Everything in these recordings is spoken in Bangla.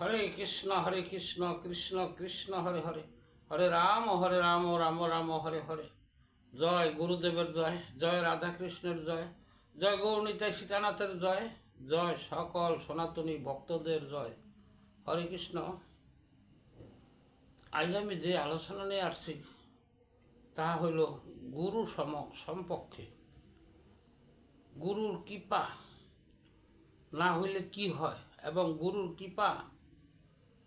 হরে কৃষ্ণ হরে কৃষ্ণ কৃষ্ণ কৃষ্ণ, হরে হরে। হরে রাম হরে রাম রাম রাম, হরে হরে। জয় গুরুদেবের জয় জয় রাধাকৃষ্ণের জয় জয় গৌরনীতা সীতানাথের জয় জয় সকল সনাতনী ভক্তদের জয়। হরে কৃষ্ণ। আজ আমি যে আলোচনা নিয়ে আসছি, তা হইল গুরু সম সম্পর্কে। গুরুর কৃপা না হইলে কি হয়? এবং গুরুর কৃপা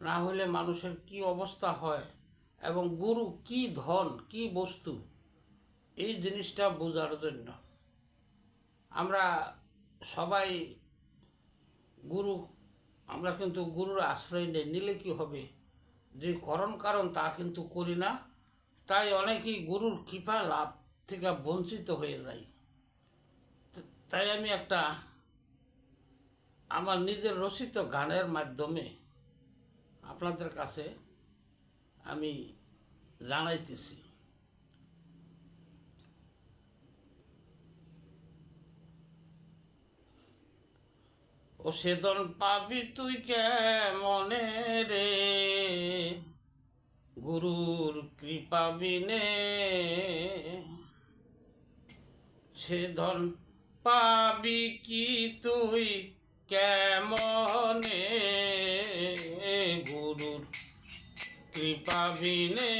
না হলে মানুষের কি অবস্থা হয়? এবং গুরু কি ধন, কি বস্তু? এই জিনিসটা বোঝার জন্য। আমরা সবাই গুরু, আমরা কিন্তু গুরুর আশ্রয় নেই, নিলে কি হবে? যে করণ কারণ তা কিন্তু করি না। তাই অনেকেই গুরুর কৃপা লাভ থেকে বঞ্চিত হয়ে যায়। তাই আমি একটা আমার নিজের রচিত গানের মাধ্যমে আপনাদের কাছে আমি জানাইতেছি। ও সেদন পাবি তুই কেমনে রে? গুরুর কৃপা বিনে সেদন পাবি কি তুই কেমনে কৃপা বিনে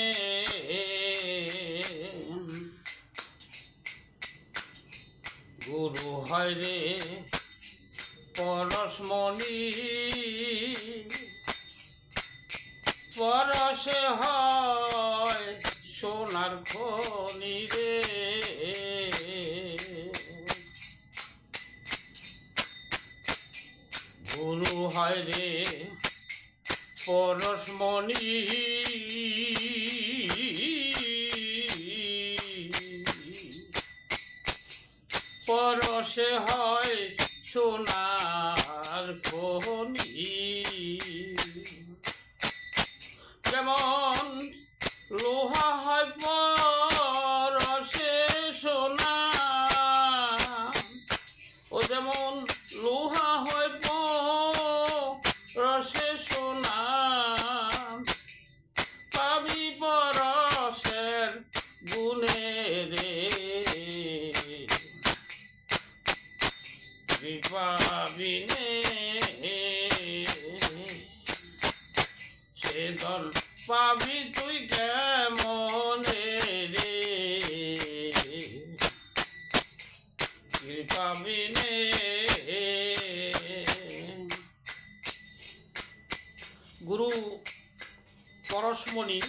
গুরু হয় রে পরশমণি পরশে হয় সোনার খনি রে। গুরু হয় রে পরশমণি পরশে হয় কৃপাবিনে সে ধন পাবি তুই কেমনে রে কৃপাবিনে গুরু পরশমণি,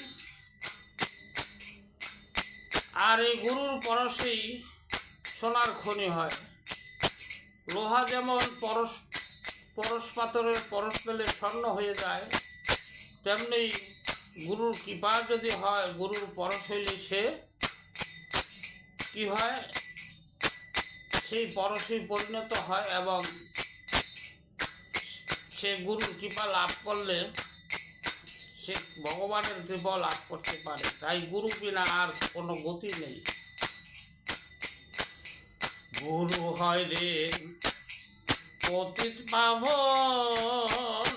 আর এই গুরুর পরশেই সোনার খনি হয়। লোহা যেমন পরশ পরশ পাথরের পরশ পেলে স্বর্ণ হয়ে যায়, তেমনি গুরুর কৃপা যদি হয়, গুরুর পরশ হইলে সে কি হয়? সেই পরশই পরিণত হয় এবং সে গুরুর কৃপা লাভ করলে সে ভগবানের কৃপা লাভ করতে পারে। তাই গুরু বিনা আর কোনো গতি নেই। গুরু হয় রে। পতিত পাবন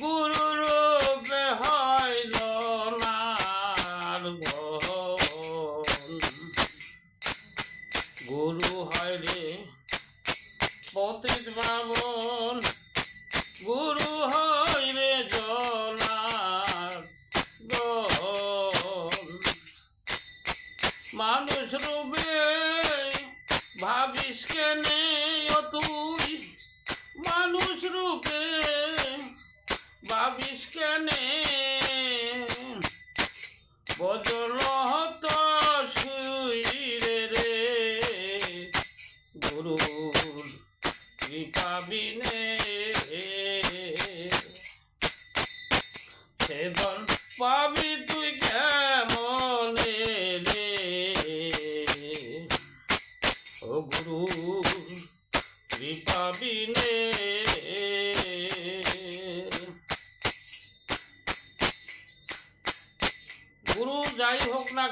গুরু রূপে হয় গুরু হয় রে, পতিত পাবন গুরু হয় রে ধন মানুষ রূপে ভাবিস কেনে ও তুই? মানুষ রূপে। ভাবিস কেনে বদল হত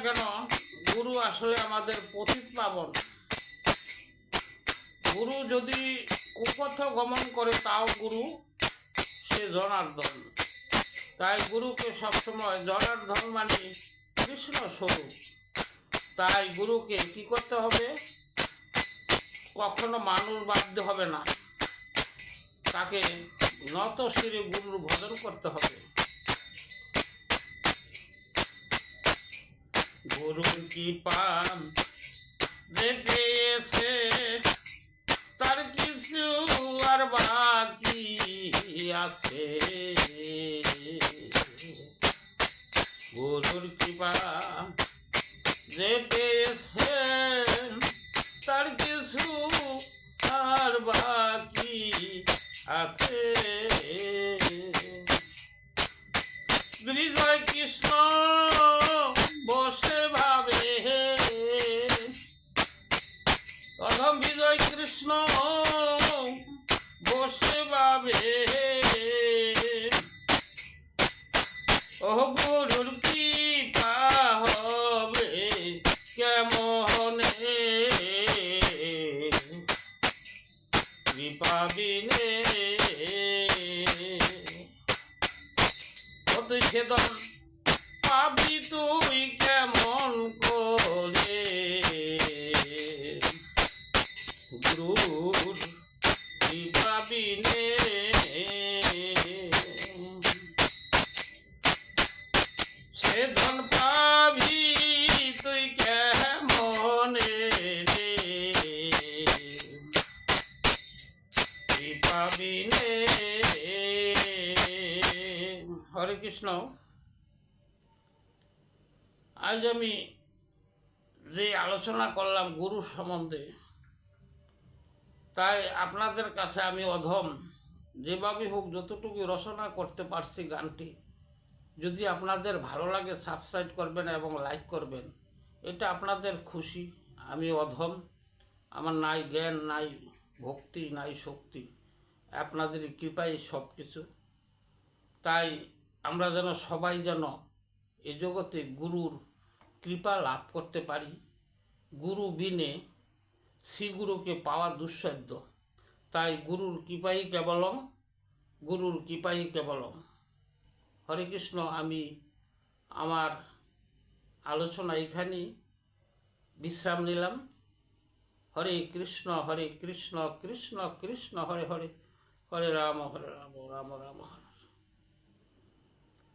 কেন? গুরু আসলে আমাদের পতিত পাবন। গুরু যদি কুপথ গমন করে, তাও গুরু হচ্ছে জনার্দন তাই গুরুকে সবসময় জনার্দন মানে কৃষ্ণ স্বরূপ। তাই গুরুকে কি করতে হবে? কখনো মানুষ বাধ্য হবে না। তাকে নত শিরে গুরুর ভজন করতে হবে। গুরুর কি পান যে পেয়েছে তার কিছু আর বাকি আছে। গুরুর কৃপা যে পেয়েছে তার কিছু আর বাকি আছে। বিজয় কৃষ্ণ ও পাবি তুই কেমন করে? গুরুর পাবি নে সে ধন পাবি আজ আমি যে আলোচনা করলাম গুরু সম্বন্ধে, তাই আপনাদের কাছে আমি অধম। যেভাবে হোক যতটুকু রচনা করতে পারছি গানটি, যদি আপনাদের ভালো লাগে সাবস্ক্রাইব করবেন এবং লাইক করবেন, এটা আপনাদের খুশি, আমি অধম। আমার নাই জ্ঞান, নাই ভক্তি, নাই শক্তি আপনাদের কৃপাই সব কিছু তাই আমরা যেন সবাই যেন এ জগতে গুরুর কৃপা লাভ করতে পারি। গুরু বিনে শ্রীগুরুকে পাওয়া দুঃসাধ্য। তাই গুরুর কৃপাই কেবলম, গুরুর কৃপাই কেবলম। হরে কৃষ্ণ, আমি আমার আলোচনা এখানেই বিশ্রাম নিলাম। হরে কৃষ্ণ হরে কৃষ্ণ কৃষ্ণ কৃষ্ণ, হরে হরে হরে রাম হরে রাম রাম রাম হরে